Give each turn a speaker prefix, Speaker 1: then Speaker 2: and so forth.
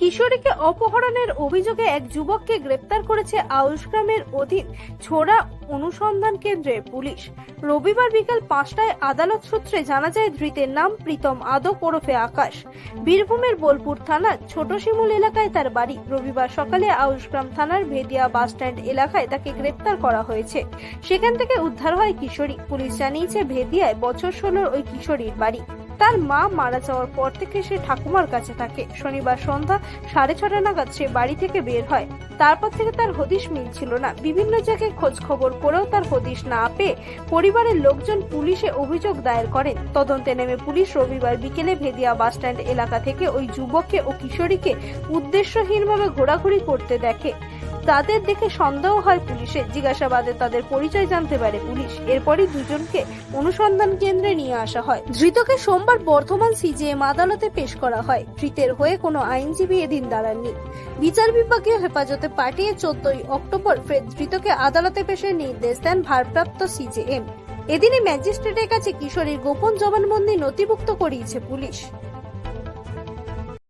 Speaker 1: কিশোরীকে অপহরণের অভিযোগে এক যুবককে গ্রেপ্তার করেছে আউশগ্রামের অধীন ছোড়া অনুসন্ধান কেন্দ্রের পুলিশ। রবিবার বিকাল পাঁচটায় আদালত সূত্রে জানা যায়, ধৃতের নাম প্রীতম আদক ওরফে আকাশ। বীরভূমের বোলপুর থানার ছোট শিমুল এলাকায় তার বাড়ি। রবিবার সকালে আউশগ্রাম থানার ভেদিয়া বাসস্ট্যান্ড এলাকায় তাকে গ্রেপ্তার করা হয়েছে। সেখান থেকে উদ্ধার হয় কিশোরী। পুলিশ জানিয়েছে, ভেদিয়ায় বছর ষোলোর ওই কিশোরীর বাড়ি। তার মা মারা যাওয়ার পর থেকে সে ঠাকুমার কাছে থাকে। শনিবার সন্ধ্যা সাড়ে ছটা নাগাদ সে বাড়ি থেকে বের হয়। তারপর থেকে তার হদিশ মিলছিল না। বিভিন্ন জায়গায় খোঁজ খবর করেও তার হদিশ না পেয়ে পরিবারের লোকজন পুলিশে অভিযোগ দায়ের করেন। তদন্তে নেমে পুলিশ রবিবার বিকেলে ভেদিয়া বাসস্ট্যান্ড এলাকা থেকে ওই যুবককে ও কিশোরীকে উদ্দেশ্যহীনভাবে ঘোরাঘুরি করতে দেখে। তাদের দেখে সন্দেহ হয় পুলিশের। জিজ্ঞাসাবাদে তাদের পরিচয় জানতে পারে পুলিশ। এরপরই দুজনকে অনুসন্ধান কেন্দ্রে নিয়ে আসা হয়। ধৃতকে সোমবার বর্ধমান সিজিএম আদালতে পেশ করা হয়। ধৃতের হয়ে কোনো আইনজীবী এদিন দাঁড়াননি। বিচার বিভাগীয় হেফাজতে পাঠিয়ে চোদ্দই অক্টোবর ফের ধৃতকে আদালতে পেশের নির্দেশ দেন ভারপ্রাপ্ত সিজেএম। এদিনই ম্যাজিস্ট্রেটের কাছে কিশোরীর গোপন জবানবন্দি নথিভুক্ত করিয়েছে পুলিশ।